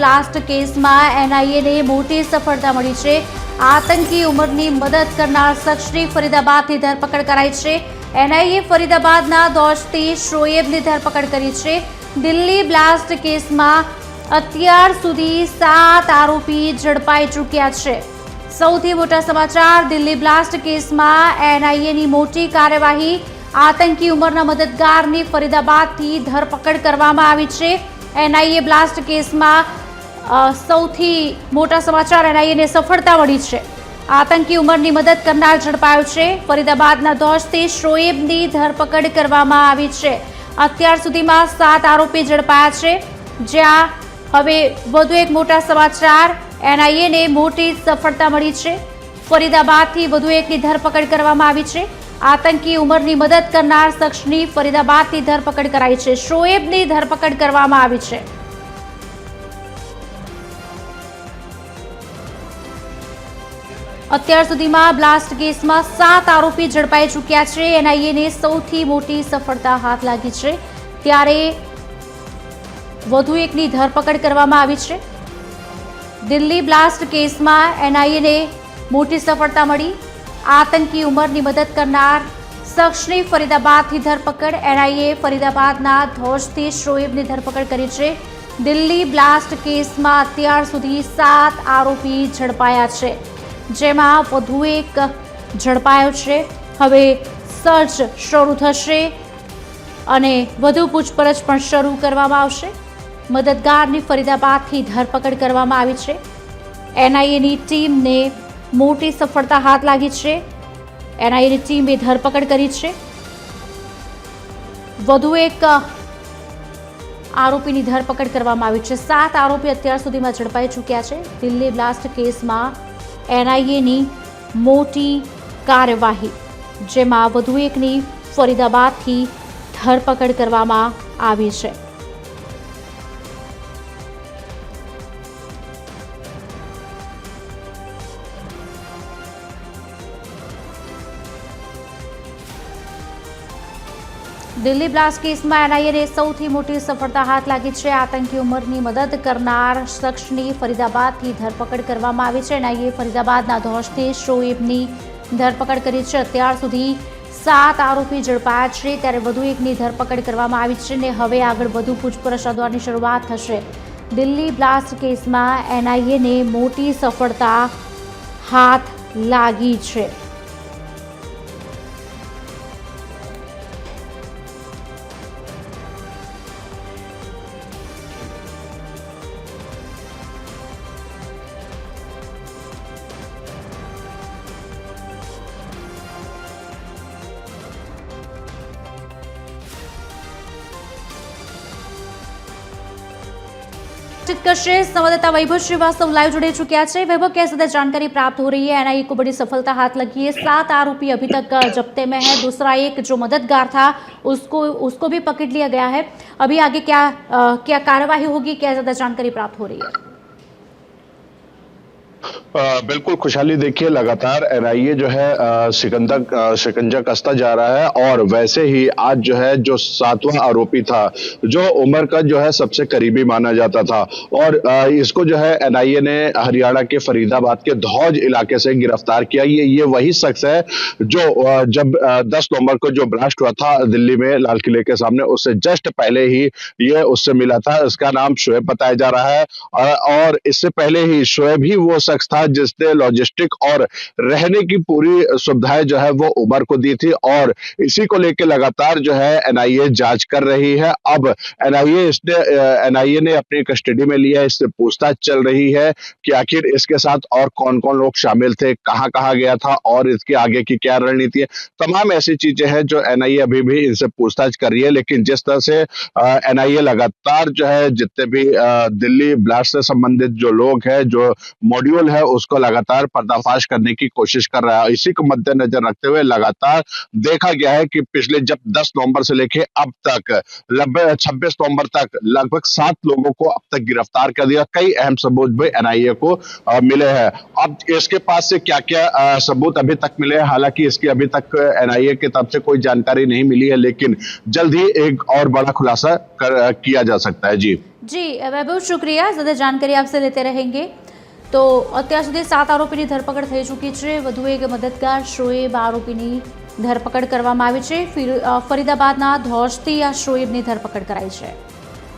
Blast કેસમાં એનઆઈએને મોટી સફળતા મળી છે. આતંકી ઉમરની મદદ કરનાર શખ્સની ફરીદાબાદથી ધરપકડ કરાઈ છે. એનઆઈએ ફરીદાબાદના દોસ્તી શોએબની ધરપકડ કરી છે. દિલ્હી બ્લાસ્ટ કેસમાં અત્યાર સુધી સાત આરોપી ઝડપાઈ ચૂક્યા છે. સૌથી મોટા સમાચાર, દિલ્હી બ્લાસ્ટ કેસમાં એનઆઈએની મોટી કાર્યવાહી, આતંકી ઉમરના મદદગારની ફરીદાબાદથી ધરપકડ કરવામાં આવી છે. એનઆઈએ બ્લાસ્ટ કેસમાં સૌથી મોટા સમાચાર એનઆઈએને સફળતા મળી છે. આતંકી ઉમરની મદદ કરનાર ઝડપાયો છે. ફરીદાબાદના દોસ્તી શોએબની ધરપકડ કરવામાં આવી છે. અત્યાર સુધીમાં સાત આરોપી ઝડપાયા છે. જ્યાં હવે વધુ એક મોટા સમાચાર એનઆઈએને મોટી સફળતા મળી છે. ફરીદાબાદથી વધુ એકની ધરપકડ કરવામાં આવી છે. આતંકી ઉમરની મદદ કરનાર શખ્સની ફરીદાબાદથી ધરપકડ કરાઈ છે. શોએબની ધરપકડ કરવામાં આવી છે. અત્યાર સુધીમાં બ્લાસ્ટ કેસમાં સાત આરોપી ઝડપાઈ ચૂક્યા છે. એનઆઈએને સૌથી મોટી સફળતા હાથ લાગી છે. ત્યારે વધુ એકની ધરપકડ કરવામાં આવી છે. દિલ્હી બ્લાસ્ટ કેસમાં એનઆઈએને મોટી સફળતા મળી. આતંકી ઉમરની મદદ કરનાર શખ્સની ફરીદાબાદથી ધરપકડ. એનઆઈએ ફરીદાબાદના ધોજથી શોએબની ધરપકડ કરી છે. દિલ્હી બ્લાસ્ટ કેસમાં અત્યાર સુધી સાત આરોપી ઝડપાયા છે. જેમાં વધુ એક ઝડપાયો છે. હવે સર્ચ શરૂ થશે અને વધુ પૂછપરછ પણ શરૂ કરવામાં આવશે. મદદગારની ફરીદાબાદથી ધરપકડ કરવામાં આવી છે. એનઆઈએની ટીમને મોટી સફળતા હાથ લાગી છે. એનઆઈએની ટીમે ધરપકડ કરી છે. વધુ એક આરોપીની ધરપકડ કરવામાં આવી છે. સાત આરોપી અત્યાર સુધીમાં ઝડપાઈ ચૂક્યા છે. દિલ્હી બ્લાસ્ટ કેસમાં એનઆઈએની મોટી કાર્યવાહી જેમાં વધુ એકની ફરીદાબાદથી ધરપકડ કરવામાં આવી છે. દિલ્હી બ્લાસ્ટ કેસમાં એનઆઈએને સૌથી મોટી સફળતા હાથ લાગી છે. આતંકી ઉમરની મદદ કરનાર શખ્સની ફરીદાબાદથી ધરપકડ કરવામાં આવી છે. એનઆઈએ ફરીદાબાદના ધોષથી શોએબની ધરપકડ કરી છે. અત્યાર સુધી સાત આરોપી ઝડપાયા છે. ત્યારે વધુ એકની ધરપકડ કરવામાં આવી છે ને હવે આગળ વધુ પૂછપરછ શોધવાની શરૂઆત થશે. દિલ્હી બ્લાસ્ટ કેસમાં એનઆઈએને મોટી સફળતા હાથ લાગી છે. बातचीत करશે. संवाददाता वैभव श्रीवास्तव लाइव जुड़े चुके हैं वैभव कैसे ज़्यादा जानकारी प्राप्त हो रही है एनआईए को बड़ी सफलता हाथ लगी है सात आरोपी अभी तक जब्ते में है दूसरा एक जो मददगार था उसको उसको भी पकड़ लिया गया है अभी आगे क्या आ, क्या कार्यवाही होगी क्या ज़्यादा जानकारी प्राप्त हो रही है अ, बिल्कुल खुशहाली देखिए लगातार एनआईए जो है सिकंजा शिकंजा कसता जा रहा है और वैसे ही आज जो है जो सातवां आरोपी था जो उमर का जो है सबसे करीबी माना जाता था और अ, इसको जो है एनआईए ने हरियाणा के फरीदाबाद के धौज इलाके से गिरफ़्तार किया। ये ये वही शख्स है जो अ, जब दस नवंबर को जो ब्लास्ट हुआ था दिल्ली में लाल किले के सामने उससे जस्ट पहले ही ये उससे मिला था। इसका नाम शोएब बताया जा रहा है और इससे पहले ही शोएब ही वो शख्स था जिसने लॉजिस्टिक और रहने की पूरी सुविधाएँ जो है वो उमर को दी थी और इसी को लेकर लगातार जो है एनआईए जाँच कर रही है। अब एनआईए इसने एनआईए ने अपनी कस्टडी में लिया इससे पूछताछ चल रही है कि आखिर इसके साथ और कौन कौन लोग शामिल थे, कहाँ कहाँ गया था और इसके आगे की क्या रणनीति है। तमाम ऐसी चीज़ें हैं जो एनआईए अभी भी इनसे पूछताछ कर रही है, लेकिन जिस तरह से एनआईए लगातार जो है जितने भी दिल्ली ब्लास्ट से संबंधित जो लोग हैं, जो मॉड्यूल है उसको लगातार पर्दाफाश करने की कोशिश कर रहा है। इसी को मद्देनजर रखते हुए लगातार देखा गया है कि पिछले जब 10 नवंबर से लेके अब तक लगभग छब्बीस नवंबर तक लगभग सात लोगों को अब तक गिरफ़्तार कर दिया कई अहम सबूत भी एनआईए को अ, मिले हैं। अब इसके पास से क्या क्या सबूत अभी तक मिले हैं? हालाँकि इसकी अभी तक एनआईए की तरफ़ से कोई जानकारी नहीं मिली है लेकिन जल्द ही एक और बड़ा खुलासा कर, किया जा सकता है। जी। जी वैभव शुक्रिया। ज़्यादा जानकारी आपसे लेते रहेंगे। તો અત્યાર સુધી સાત આરોપીની ધરપકડ થઈ ચૂકી છે. વધુ એક મદદગાર શોએબ આરોપીની ધરપકડ કરવામાં આવી છે. ફરીદાબાદના ધોજથી આ શોએબની ધરપકડ કરાઈ છે.